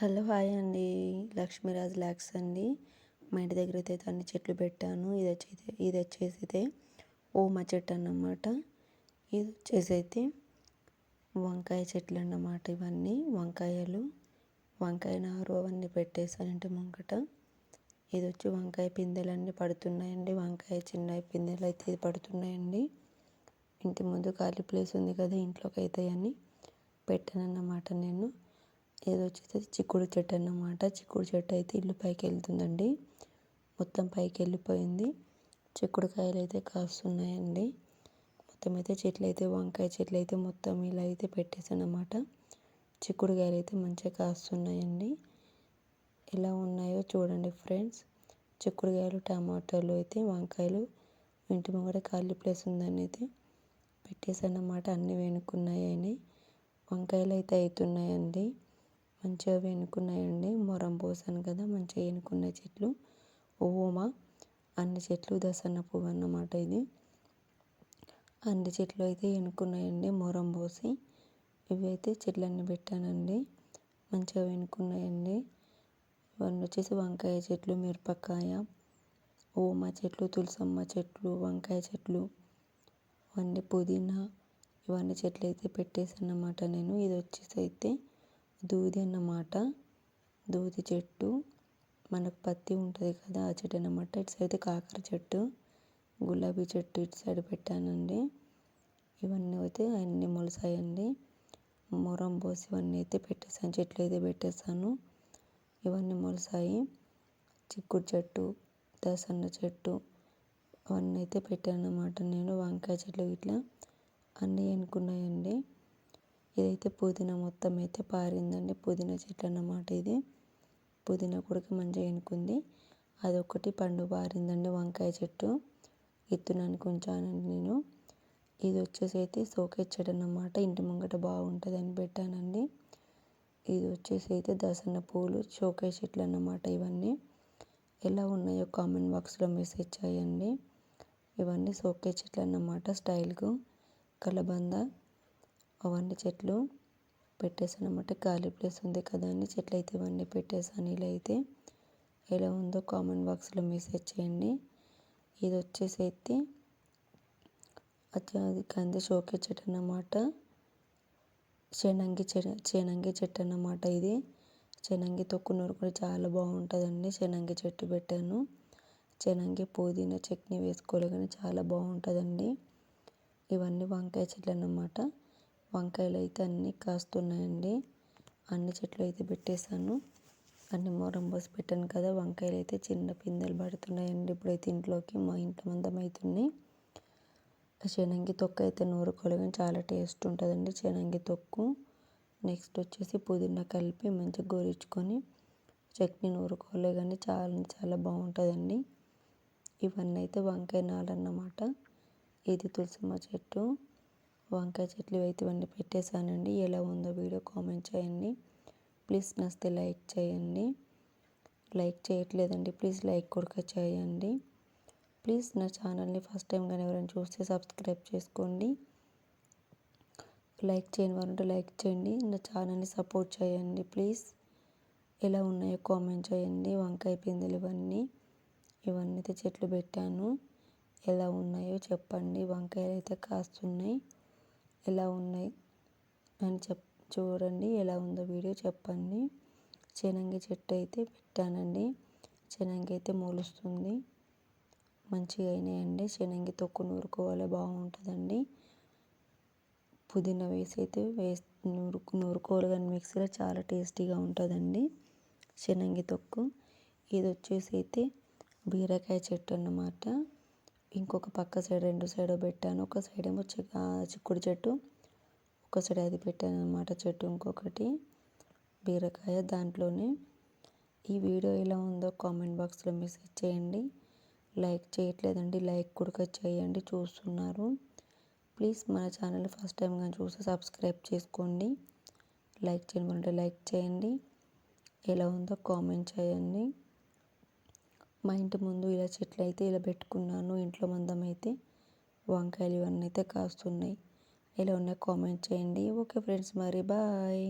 Hello hi అండి. లక్ష్మీరాజ్ ల్యాక్స్ అండి. మా ఇంటి దగ్గర అయితే అన్ని చెట్లు పెట్టాను. ఇది వచ్చి ఇది వచ్చేసి అయితే ఓమ చెట్టు అన్నమాట. ఇది వచ్చేసి అయితే వంకాయ చెట్లు అన్నమాట ఇవన్నీ. వంకాయలు వంకాయ నారు అవన్నీ పెట్టేసాను ఇంటి ముంగట. ఇది వచ్చి వంకాయ పిందెలన్నీ పడుతున్నాయండి. వంకాయ చిన్న పిందెలు అయితే ఇది పడుతున్నాయండి. ఇంటి ముందు ఖాళీ ప్లేస్ ఉంది కదా ఇంట్లోకి అవుతాయని పెట్టానన్నమాట పెట్టాను అన్నమాట నేను. ఏదో వచ్చేసి చిక్కుడు చెట్టు అన్నమాట. చిక్కుడు చెట్టు అయితే ఇల్లు పైకి వెళ్తుందండి. మొత్తం పైకి వెళ్ళిపోయింది. చిక్కుడుకాయలు అయితే కాస్తున్నాయండి. మొత్తం అయితే చెట్లు అయితే వంకాయ చెట్లు అయితే మొత్తం ఇలా అయితే పెట్టేసాను అనమాట చిక్కుడుకాయలు అయితే మంచిగా కాస్తున్నాయండి. ఎలా ఉన్నాయో చూడండి ఫ్రెండ్స్. చిక్కుడుకాయలు టమాటాలు అయితే వంకాయలు ఇంటి ముంగట ఖాళీ ప్లేస్ ఉందని అయితే పెట్టేసాను అన్నమాట. అన్నీ వెనుకున్నాయని వంకాయలు అయితే అవుతున్నాయండి. మంచిగా వెనుకున్నాయండి. మొరం పోసాను కదా మంచిగా ఎనుకున్నాయి చెట్లు. ఓమ అన్ని చెట్లు దసన్న పువ్వు అన్నమాట ఇది. అన్ని చెట్లు అయితే ఎనుకున్నాయండి మొరం పోసి. ఇవి అయితే చెట్లన్నీ పెట్టానండి. మంచిగా వెనుకున్నాయండి. ఇవన్నీ వచ్చేసి వంకాయ చెట్లు మిరపకాయ ఓమ చెట్లు తులసమ్మ చెట్లు వంకాయ చెట్లు ఇవన్నీ పుదీనా ఇవన్నీ చెట్లు అయితే పెట్టేసాను అన్నమాట నేను. ఇది వచ్చేసి అయితే దూది అన్నమాట దూది చెట్టు మనకు పత్తి ఉంటుంది కదా ఆ చెట్టు అన్నమాట. ఇటు సైడ్ కాకర చెట్టు గులాబీ చెట్టు ఇటు సైడ్ పెట్టానండి. ఇవన్నీ అయితే అన్నీ మొలసాయండి. మొరం పోసి ఇవన్నీ అయితే పెట్టేసాను చెట్లు అయితే పెట్టేసాను ఇవన్నీ మొలసాయి. చిక్కుడు చెట్టు దసన్న చెట్టు అవన్నీ అయితే పెట్టాను అన్నమాట నేను వంకాయ చెట్లు ఇట్లా అన్నీ ఎన్నుకున్నాయండి ఇదైతే పుదీనా మొత్తం అయితే పారిందండి. పుదీనా చెట్లు అన్నమాట ఇది. పుదీనా కూడా మంచిగా ఎనుకుంది. అదొకటి పండు పారిందండి వంకాయ చెట్టు. ఎత్తునానికి ఉంచానండి నేను. ఇది వచ్చేసి అయితే సోకే చెట్టు అన్నమాట. ఇంటి ముంగట బాగుంటుంది అని పెట్టానండి. ఇది వచ్చేసి అయితే దసన్న పూలు షోకే చెట్లు అన్నమాట ఇవన్నీ. ఎలా ఉన్నాయో కామెంట్ బాక్స్లో మెసేజ్ చేయండి. ఇవన్నీ సోకే చెట్లు అన్నమాట స్టైల్కు. కలబంద అవన్నీ చెట్లు పెట్టేసాను అనమాట ఖాళీ ప్లేస్ ఉంది కదా అని చెట్లు అయితే ఇవన్నీ పెట్టేసాను ఇలా అయితే ఎలా ఉందో కామెంట్ బాక్స్లో మెసేజ్ చేయండి. ఇది వచ్చేసి అయితే అది కంది షోకే చెట్టు అన్నమాట. శనంగి చె శనంగి చెట్టు అన్నమాట ఇది. శనంగి తొక్కు నూరు కూడా చాలా బాగుంటుందండి. శనంగి చెట్టు పెట్టాను. శనంగి పుదీనా చట్నీ వేసుకోవాలి కానీ చాలా బాగుంటుందండి. ఇవన్నీ వంకాయ చెట్లు అన్నమాట వంకాయలు అయితే అన్నీ కాస్తున్నాయండి. అన్ని చెట్లు అయితే పెట్టేశాను. అన్ని మొరం పోసి పెట్టాను కదా వంకాయలు అయితే చిన్న పిందెలు పడుతున్నాయండి ఇప్పుడైతే ఇంట్లోకి మా ఇంట్లో మందం అవుతున్నాయి శనంగి తొక్కు అయితే నూరుకోవాలి కానీ చాలా టేస్ట్ ఉంటుందండి శనంగి తొక్కు. నెక్స్ట్ వచ్చేసి పుదీనా కలిపి మంచిగా గోరించుకొని చట్నీ నూరుకోవాలి కానీ చాలా చాలా బాగుంటుందండి. ఇవన్నీ అయితే వంకాయ నాలన్నమాట ఇది తులసిమ్మ చెట్టు. వంకాయ చెట్లు అయితే ఇవన్నీ పెట్టేశానండి. ఎలా ఉందో వీడియో కామెంట్ చేయండి. ప్లీజ్ నచ్చితే లైక్ చేయండి. లైక్ చేయట్లేదండి. ప్లీజ్ లైక్ కూడా చేయండి. ప్లీజ్ నా ఛానల్ని ఫస్ట్ టైం కానీ ఎవరైనా చూస్తే సబ్స్క్రైబ్ చేసుకోండి. లైక్ చేయని వారంటే లైక్ చేయండి. నా ఛానల్ని సపోర్ట్ చేయండి ప్లీజ్. ఎలా ఉన్నాయో కామెంట్ చేయండి. వంకాయ పిందెలు ఇవన్నీ ఇవన్నీ అయితే చెట్లు పెట్టాను. ఎలా ఉన్నాయో చెప్పండి. వంకాయలు అయితే కాస్తున్నాయి. ఎలా ఉన్నాయి అని చెప్ చూడండి ఎలా ఉందో వీడియో చెప్పండి. శనంగి చెట్టు అయితే పెట్టానండి. శనంగి అయితే మొలుస్తుంది. మంచిగా అయినాయండి. శనంగి తొక్కు నూరుకోవాలి బాగుంటుందండి. పుదీనా వేసి అయితే వేస్ నూరు నూరుకోవాలి కానీ మిక్సీలో చాలా టేస్టీగా ఉంటుందండి శనంగి తొక్కు. ఇది వచ్చేసి అయితే బీరకాయ చెట్టు అన్నమాట. ఇంకొక పక్క సైడ్ రెండు సైడ్ పెట్టాను. ఒక సైడ్ ఏమో చిక్కుడు చెట్టు ఒక సైడ్ అది పెట్టాను అనమాట చెట్టు ఇంకొకటి బీరకాయ దాంట్లోనే. ఈ వీడియో ఎలా ఉందో కామెంట్ బాక్స్లో మెసేజ్ చేయండి. లైక్ చేయట్లేదండి లైక్ కూడా చేయండి చూస్తున్నారు. ప్లీజ్ మన ఛానల్ ఫస్ట్ టైం కానీ చూసి సబ్స్క్రైబ్ చేసుకోండి. లైక్ చేయమంటే లైక్ చేయండి. ఎలా ఉందో కామెంట్ చేయండి. మా ఇంటి ముందు ఇలా చెట్లు అయితే ఇలా పెట్టుకున్నాను. ఇంట్లో మందం అయితే వంకాయలు ఇవన్నీ అయితే కాస్తున్నాయి. ఇలా ఉన్నాయి కామెంట్ చేయండి. ఓకే ఫ్రెండ్స్ మరి బాయ్.